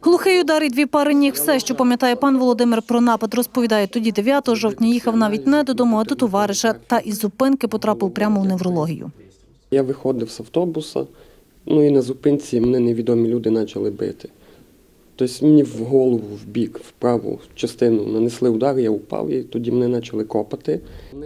Глухий удар і дві пари ніг. Все, що пам'ятає пан Володимир про напад, розповідає. Тоді 9 жовтня їхав навіть не додому, а до товариша. Та із зупинки потрапив прямо в неврологію. Я виходив з автобуса, ну і на зупинці мене невідомі люди почали бити. Тобто мені в голову, в бік, в праву частину нанесли удар, я упав, і тоді мене почали копати.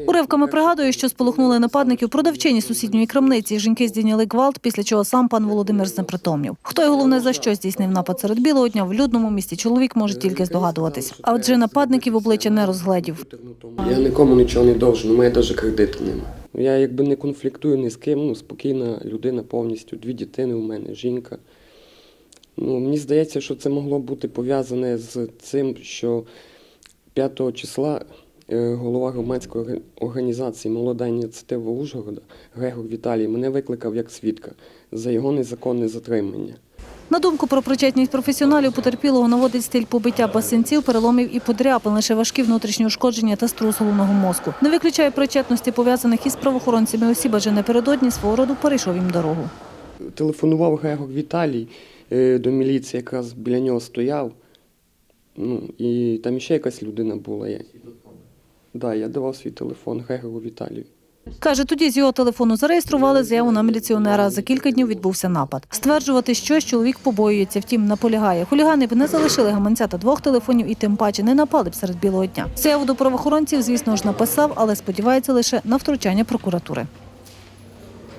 Уривками пригадує, що сполохнули нападників продавчині сусідньої крамниці. Жінки здійняли гвалт, після чого сам пан Володимир знепритомнів. Хто й головне за що здійснив напад серед білого дня в людному місті, чоловік може тільки здогадуватись. А отже, нападників обличчя не розгледів. Я нікому нічого не должен, у мене навіть кредиту нема. Я якби не конфліктую ні з ким, ну, спокійна людина повністю, дві дитини у мене, жінка. Ну, мені здається, що це могло бути пов'язане з цим, що 5 числа голова громадської організації Молода ініціатива Ужгорода Грегор Віталій мене викликав як свідка за його незаконне затримання. На думку про причетність професіоналів, потерпілого наводить стиль побиття басинців, переломів і подряпин, лише важкі внутрішні ушкодження та струс головного мозку. Не виключає причетності пов'язаних із правоохоронцями осіб, адже напередодні свого роду перейшов їм дорогу. Телефонував Грегор Віталій е, до міліції, якраз біля нього стояв. Ну, і там ще якась людина була. Да, я давав свій телефон Гегелу Віталію. Каже, тоді з його телефону зареєстрували заяву на міліціонера. За кілька днів відбувся напад. Стверджувати, що чоловік побоюється, втім наполягає. Хулігани б не залишили гаманця та двох телефонів і тим паче не напали б серед білого дня. Заяву до правоохоронців, звісно ж, написав, але сподівається лише на втручання прокуратури.